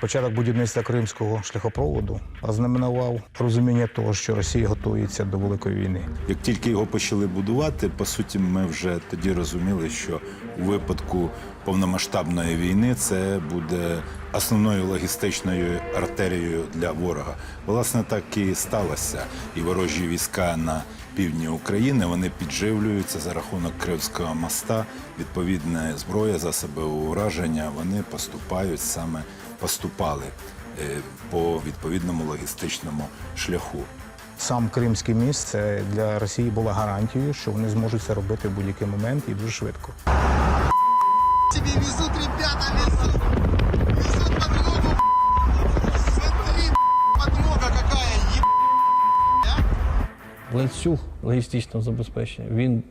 Початок будівництва кримського шляхопроводу ознаменував розуміння того, що Росія готується до великої війни. Як тільки його почали будувати, по суті, ми вже тоді розуміли, що у випадку повномасштабної війни це буде основною логістичною артерією для ворога. Власне, так і сталося. І ворожі війська на півдні України вони підживлюються за рахунок Кривського моста. Відповідна зброя, засоби ураження вони поступають саме поступали е, по відповідному логістичному шляху. Сам Кримський міст це для Росії була гарантією, що вони зможуть це робити в будь-який момент і дуже швидко. Тебе везут, ребята, везут. Везут подругу. Смотри, подруга какая, еб... ланцюг логістичного забезпечення він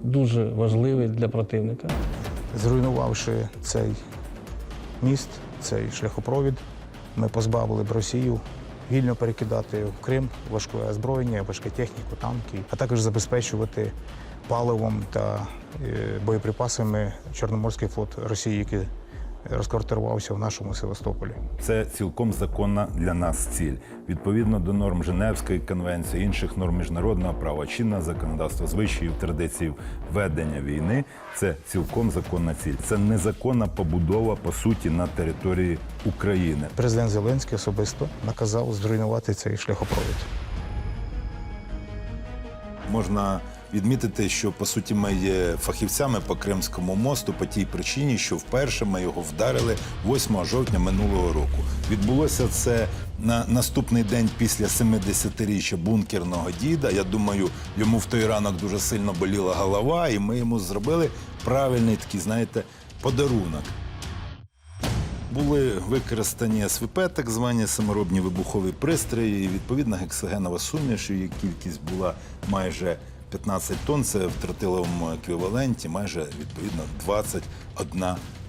дуже важливий для противника. Зруйнувавши цей міст, цей шляхопровід, ми позбавили б Росію вільно перекидати в Крим важке озброєння, важку техніку, танки, а також забезпечувати паливом та е, боєприпасами Чорноморський флот Росії, який розквартирувався в нашому Севастополі. Це цілком законна для нас ціль. Відповідно до норм Женевської конвенції, інших норм міжнародного права, чинного законодавства, звичаїв, традицій ведення війни. Це цілком законна ціль. Це незаконна побудова по суті на території України. Президент Зеленський особисто наказав зруйнувати цей шляхопровід. Можна відмітити, що по суті ми є фахівцями по Кримському мосту по тій причині, що вперше ми його вдарили 8 жовтня минулого року. Відбулося це на наступний день після 70-річчя бункерного діда. Я думаю, йому в той ранок дуже сильно боліла голова, і ми йому зробили правильний такий, знаєте, подарунок. Були використані СВП, так звані саморобні вибухові пристрої, і відповідна гексогенова суміш, її кількість була майже 15 тонн. Це в тротиловому еквіваленті майже відповідно 21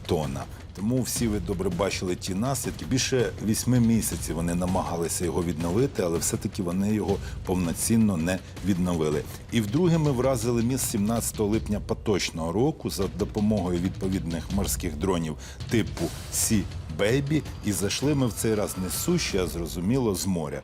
тонна. Тому всі ви добре бачили ті наслідки. Більше вісьми місяців вони намагалися його відновити, але все-таки вони його повноцінно не відновили. І вдруге ми вразили міст 17 липня поточного року за допомогою відповідних морських дронів типу Сі Бейбі. І зайшли ми в цей раз не суші, а зрозуміло з моря.